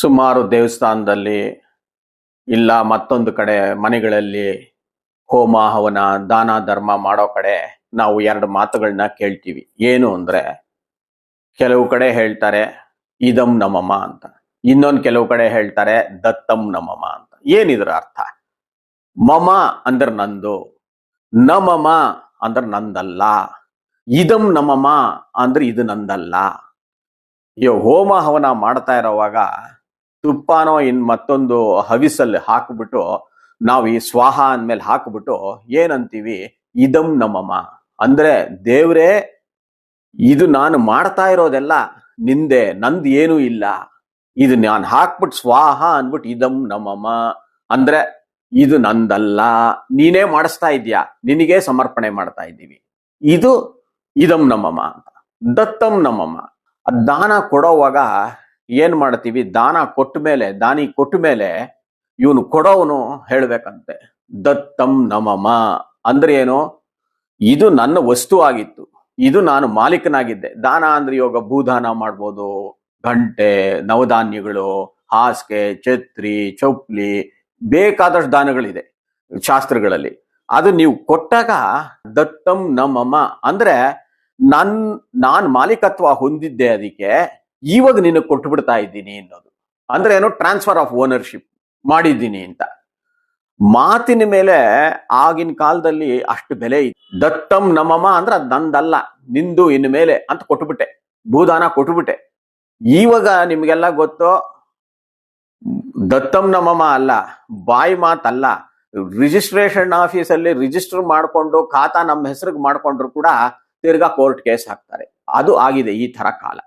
ಸುಮಾರು ದೇವಸ್ಥಾನದಲ್ಲಿ ಇಲ್ಲ, ಮತ್ತೊಂದು ಕಡೆ ಮನೆಗಳಲ್ಲಿ ಹೋಮ, ಹವನ, ದಾನ, ಧರ್ಮ ಮಾಡೋ ಕಡೆ ನಾವು ಎರಡು ಮಾತುಗಳನ್ನ ಕೇಳ್ತೀವಿ. ಏನು ಅಂದ್ರೆ, ಕೆಲವು ಕಡೆ ಹೇಳ್ತಾರೆ, ಇದಂ ನಮಮ ಅಂತ. ಇನ್ನೊಂದು ಕೆಲವು ಕಡೆ ಹೇಳ್ತಾರೆ, ದತ್ತಂ ನಮಮ ಅಂತ. ಏನಿದ್ರ ಅರ್ಥ? ಮಮ ಅಂದ್ರೆ ನಂದು, ನಮಮ ಅಂದ್ರೆ ನಂದಲ್ಲ. ಇದಂ ನಮಮ ಅಂದ್ರೆ ಇದು ನಂದಲ್ಲ. ಅಯ್ಯೋ, ಹೋಮ, ಹವನ ಮಾಡ್ತಾ ಇರೋವಾಗ ತುಪ್ಪನೋ ಇನ್ ಮತ್ತೊಂದು ಹವಿಸಲ್ಲಿ ಹಾಕ್ಬಿಟ್ಟು ನಾವು ಈ ಸ್ವಾಹ ಅಂದ್ಮೇಲೆ ಹಾಕ್ಬಿಟ್ಟು ಏನಂತೀವಿ? ಇದಂ ನಮಮ. ಅಂದ್ರೆ ದೇವ್ರೇ, ಇದು ನಾನು ಮಾಡ್ತಾ ಇರೋದೆಲ್ಲ ನಿಂದೆ, ನಂದು ಏನೂ ಇಲ್ಲ. ಇದು ನಾನು ಹಾಕ್ಬಿಟ್ಟು ಸ್ವಾಹ ಅಂದ್ಬಿಟ್ಟು ಇದಂ ನಮಮ. ಅಂದ್ರೆ ಇದು ನಂದಲ್ಲ. ನೀನೇ ಮಾಡಿಸ್ತಾ ಇದೀಯಾ? ನಿನಗೆ ಸಮರ್ಪಣೆ ಮಾಡ್ತಾ ಇದ್ದೀವಿ. ಇದು ಇದಂ ನಮಮ ಅಂತ. ದತ್ತಂ ನಮಮ. ದಾನ ಕೊಡೋವಾಗ ಏನ್ ಮಾಡ್ತೀವಿ? ದಾನ ಕೊಟ್ಟ ಮೇಲೆ, ದಾನಿ ಕೊಟ್ಟ ಮೇಲೆ ಇವನು ಕೊಡೋವನು ಹೇಳ್ಬೇಕಂತೆ. ದತ್ತಂ ನಮಮ. ಅಂದ್ರೆ ಏನು? ಇದು ನನ್ನ ವಸ್ತು ಆಗಿತ್ತು. ಇದು ನಾನು ಮಾಲೀಕನಾಗಿದ್ದೆ. ದಾನ ಅಂದ್ರೆ ಇವಾಗ ಭೂದಾನ ಮಾಡ್ಬೋದು. ಗಂಟೆ, ನವಧಾನ್ಯಗಳು, ಹಾಸಿಗೆ, ಛತ್ರಿ, ಚೌಪ್ಲಿ ಬೇಕಾದಷ್ಟು ದಾನಗಳಿದೆ ಶಾಸ್ತ್ರಗಳಲ್ಲಿ. ಅದು ನೀವು ಕೊಟ್ಟಾಗ ದತ್ತಂ ನಮಮ. ಅಂದ್ರೆ ನನ್, ನಾನ್ ಮಾಲೀಕತ್ವ ಹೊಂದಿದ್ದೆ ಅದಕ್ಕೆ. ಇವಾಗ ನಿನಗೆ ಕೊಟ್ಟು ಬಿಡ್ತಾ ಇದ್ದೀನಿ ಅನ್ನೋದು. ಅಂದ್ರೆ ಏನೋ ಟ್ರಾನ್ಸ್ಫರ್ ಆಫ್ ಓನರ್ಶಿಪ್ ಮಾಡಿದ್ದೀನಿ ಅಂತ. ಮಾತಿನ ಮೇಲೆ ಆಗಿನ ಕಾಲದಲ್ಲಿ ಅಷ್ಟು ಬೆಲೆ ಇತ್ತು. ದತ್ತಂ ನಮ್ಮಮ್ಮ ಅಂದ್ರೆ ಅದು ನಂದಲ್ಲ, ನಿಂದು ಇನ್ನು ಮೇಲೆ ಅಂತ ಕೊಟ್ಬಿಟ್ಟೆ ಭೂದಾನ ಕೊಟ್ಬಿಟ್ಟೆ ಇವಾಗ ನಿಮ್ಗೆಲ್ಲ ಗೊತ್ತು, ದತ್ತಂ ನಮ್ಮಮ್ಮ ಅಲ್ಲ, ಬಾಯಿ ಮಾತಲ್ಲ. ರಿಜಿಸ್ಟ್ರೇಷನ್ ಆಫೀಸಲ್ಲಿ ರಿಜಿಸ್ಟರ್ ಮಾಡಿಕೊಂಡು, ಖಾತಾ ನಮ್ಮ ಹೆಸರಿಗೆ ಮಾಡಿಕೊಂಡ್ರು ಕೂಡ ತಿರ್ಗಾ ಕೋರ್ಟ್ ಕೇಸ್ ಹಾಕ್ತಾರೆ. ಅದು ಆಗಿದೆ ಈ ತರ ಕಾಲ.